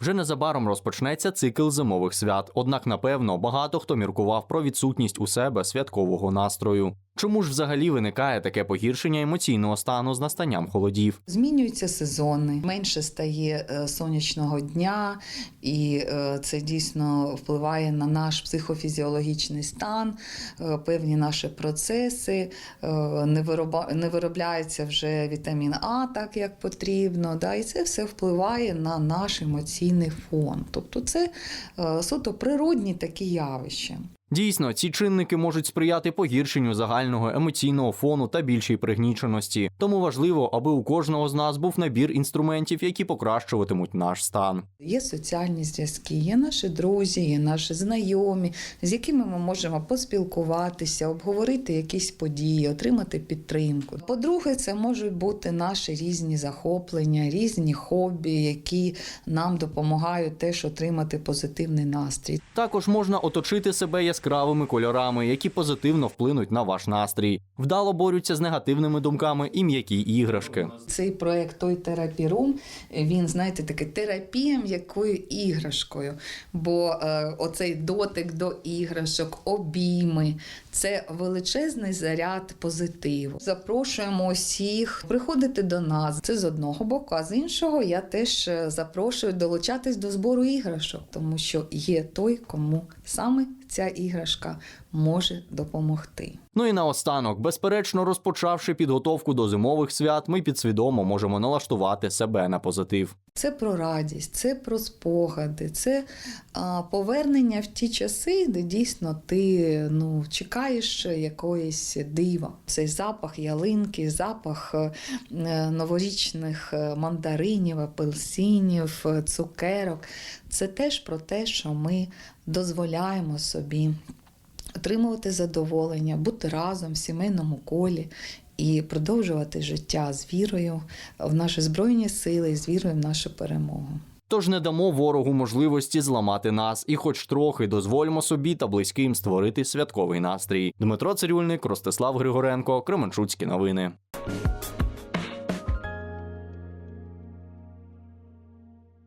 Вже незабаром розпочнеться цикл зимових свят. Однак, напевно, багато хто міркував про відсутність у себе святкового настрою. Чому ж взагалі виникає таке погіршення емоційного стану з настанням холодів? Змінюються сезони, менше стає е, сонячного дня, і е, це дійсно впливає на наш психофізіологічний стан, е, певні наші процеси, не, виробляється вже вітамін А так, як потрібно. І це все впливає на наш емоційний фон. Тобто це суто природні такі явища. Дійсно, ці чинники можуть сприяти погіршенню загального емоційного фону та більшій пригніченості. Тому важливо, аби у кожного з нас був набір інструментів, які покращуватимуть наш стан. Є соціальні зв'язки, є наші друзі, є наші знайомі, з якими ми можемо поспілкуватися, обговорити якісь події, отримати підтримку. По-друге, це можуть бути наші різні захоплення, різні хобі, які нам допомагають теж отримати позитивний настрій. Також можна оточити себе яскравими кольорами, які позитивно вплинуть на ваш настрій. Вдало борються з негативними думками і м'які іграшки. Цей проект той терапірум. Він знаєте, таке терапія м'якою іграшкою. Бо е, оцей дотик до іграшок, обійми це величезний заряд позитиву. Запрошуємо усіх приходити до нас. Це з одного боку, а з іншого я теж е, запрошую долучатись до збору іграшок, тому що є той, кому саме ця іграшка може допомогти. Ну і наостанок, безперечно, розпочавши підготовку до зимових свят, ми підсвідомо можемо налаштувати себе на позитив. Це про радість, це про спогади, це а, повернення в ті часи, де дійсно ти ну, чекаєш якоїсь дива. Цей запах ялинки, запах е, новорічних е, мандаринів, апельсинів, цукерок. Це теж про те, що ми дозволяємо собі отримувати задоволення, бути разом в сімейному колі і продовжувати життя з вірою в наші збройні сили, з вірою в нашу перемогу. Тож не дамо ворогу можливості зламати нас, і хоч трохи дозвольмо собі та близьким створити святковий настрій. Дмитро Цирюльник, Ростислав Григоренко, Кременчуцькі новини.